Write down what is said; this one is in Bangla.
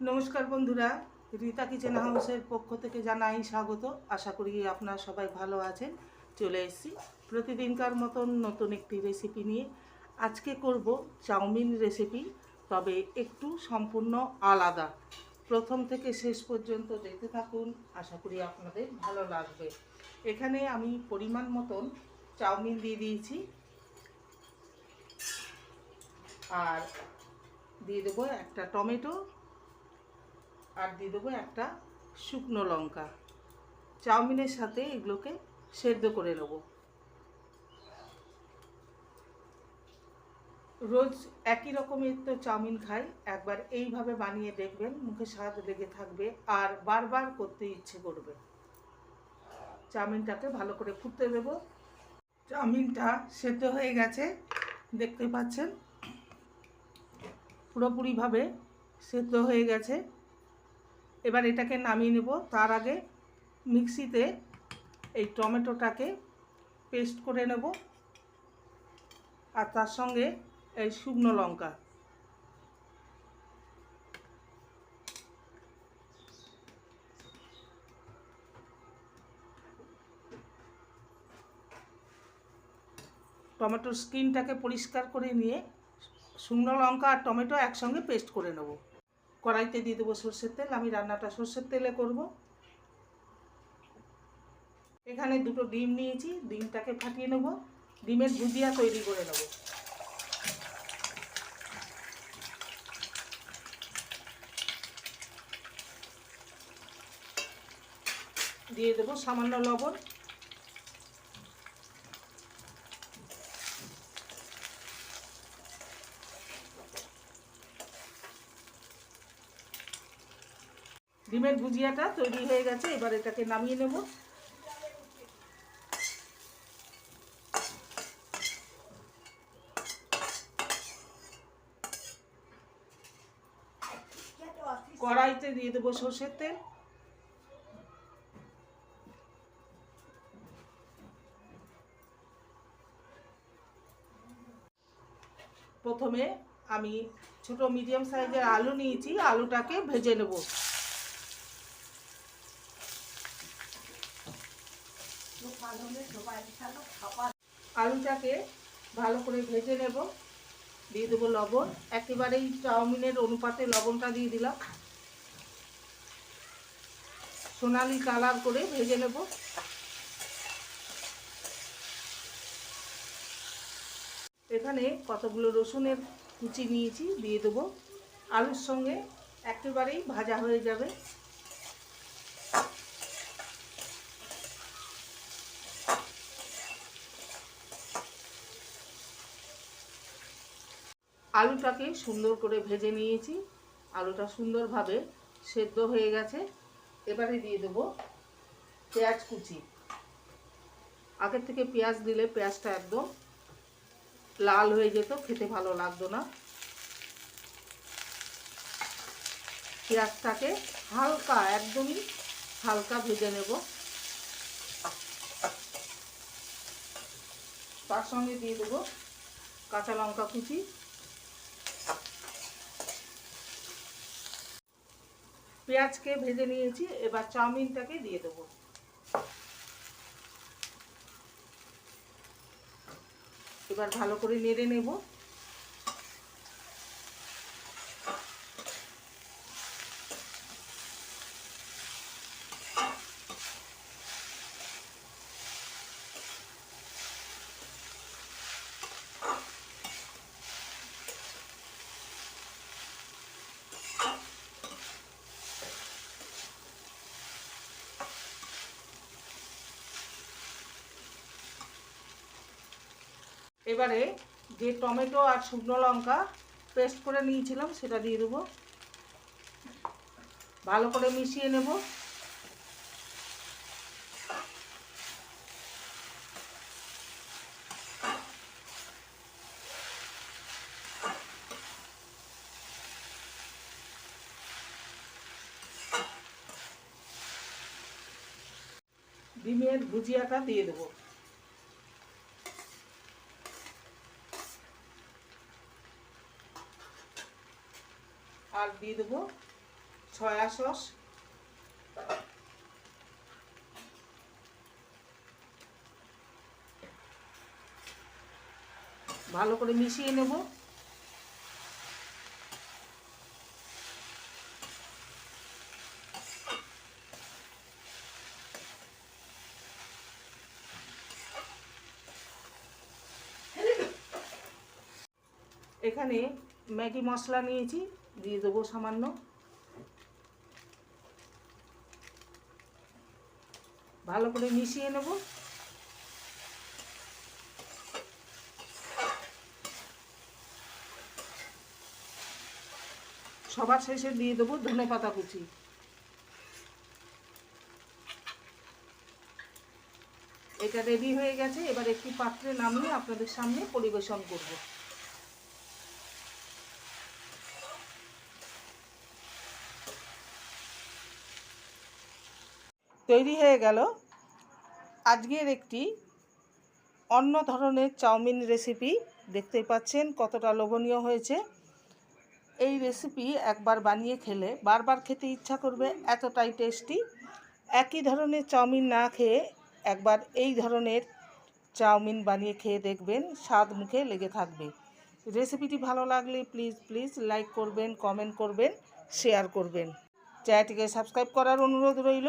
নমস্কার বন্ধুরা, রীতা কিচেন হাউসের পক্ষ থেকে জানাই স্বাগত। আশা করি আপনারা সবাই ভালো আছেন। চলে এসেছি প্রতিদিনকার মতন নতুন একটি রেসিপি নিয়ে। আজকে করব চাউমিন রেসিপি তবে একটু সম্পূর্ণ আলাদা। প্রথম থেকে শেষ পর্যন্ত দেখতে থাকুন, আশা করি আপনাদের ভালো লাগবে। এখানে আমি পরিমাণ মতন চাউমিন দিয়ে দিয়েছি। আর দিয়ে দেবো একটা টমেটো আর দিয়ে দেবো একটা শুকনো লঙ্কা। চাউমিনের সাথে এগুলোকে সেদ্ধ করে নেব। রোজ একই রকমের তো চাউমিন খাই, একবার এইভাবে বানিয়ে দেখবেন, মুখে স্বাদ লেগে থাকবে আর বারবার করতে ইচ্ছে করবে। চাউমিনটাকে ভালো করে ফুটতে দেবো। চাউমিনটা সেদ্ধ হয়ে গেছে, দেখতে পাচ্ছেন? পুরোপুরিভাবে সেদ্ধ হয়ে গেছে। এবার এটাকে নামিয়ে নেব। তার আগে মিক্সিতে এই টমেটোটাকে পেস্ট করে নেব। আর তার সঙ্গে এই শুকনো লঙ্কা। টমেটোর স্কিনটাকে পরিষ্কার করে নিয়ে শুকনো লঙ্কা আর টমেটো একসঙ্গে পেস্ট করে নেব। কড়াইতে দিয়ে দেবো সর্ষের তেল, আমি রান্নাটা সর্ষের তেলে করব। এখানে দুটো ডিম নিয়েছি, ডিমটাকে ফাটিয়ে নেব, ডিমের ভুজিয়া তৈরি করে নেব। দিয়ে দেবো সামান্য লবণ। ডিমের ভুজিয়াটা তৈরি হয়ে গেছে, এবার এটাকে নামিয়ে নেব। কড়াইতে দিয়ে দেবো সর্ষের তেল। প্রথমে আমি ছোট মিডিয়াম সাইজের আলু নিয়েছি, আলুটাকে ভেজে নেব। আলুটাকে ভালো করে ভেজে নেব। দিয়ে দেবো লবণ। একেবারেই চাউমিনের অনুপাতে লবণটা দিয়ে দিলাম। সোনালি কালার করে ভেজে নেব। এখানে কতগুলো রসুনের কুচি নিয়েছি, দিয়ে দেবো। আলুর সঙ্গে একেবারেই ভাজা হয়ে যাবে। আলুটাকে সুন্দর করে ভেজে নিয়েছি। আলুটা সুন্দরভাবে সেদ্ধ হয়ে গেছে। এবারে দিয়ে দেবো পেঁয়াজ কুচি। আগের থেকে পেঁয়াজ দিলে পেঁয়াজটা একদম লাল হয়ে যেত, খেতে ভালো লাগতো না। পেঁয়াজটাকে হালকা, একদমই হালকা ভেজে নেব। তার সঙ্গে দিয়ে দেবো কাঁচা লঙ্কা কুচি। পেঁয়াজকে ভেজে নিয়েছি এবার চাউমিনটাকে দিয়ে দেবো। এবার ভালো করে নেড়ে নেব। এবারে যে টমেটো আর শুকনো লঙ্কা পেস্ট করে নিয়েছিলাম, সেটা দিয়ে দেবো। ভালো করে মিশিয়ে নেব। ডিমের ভুজিয়াটা দিয়ে দেবো। আর দিয়ে দেবো। Soya sauce. ভালো করে মিশিয়ে নেব। এখানে ম্যাগি মশলা নিয়েছি, দিয়ে দেবো সামান্য। ভালো করে মিশিয়ে নেব। সবার শেষে দিয়ে দেবো ধনে পাতা কুচি। এটা রেডি হয়ে গেছে, এবার একটি পাত্রে নামিয়ে আপনাদের সামনে পরিবেশন করব। তৈরি হয়ে গেল আজকের একটি অন্য ধরনের চাউমিন রেসিপি দেখতেই পাচ্ছেন কতটা লোভনীয় হয়েছে। এই রেসিপি একবার বানিয়ে খেলে বারবার খেতে ইচ্ছা করবে, এতটাই টেস্টি একই ধরনের চাউমিন না খেয়ে একবার এই ধরনের চাউমিন বানিয়ে খেয়ে দেখবেন, স্বাদ মুখে লেগে থাকবে। রেসিপিটি ভালো লাগলে প্লিজ প্লিজ লাইক করবেন কমেন্ট করবেন শেয়ার করবেন। চ্যানেলটিকে সাবস্ক্রাইব করার অনুরোধ রইল।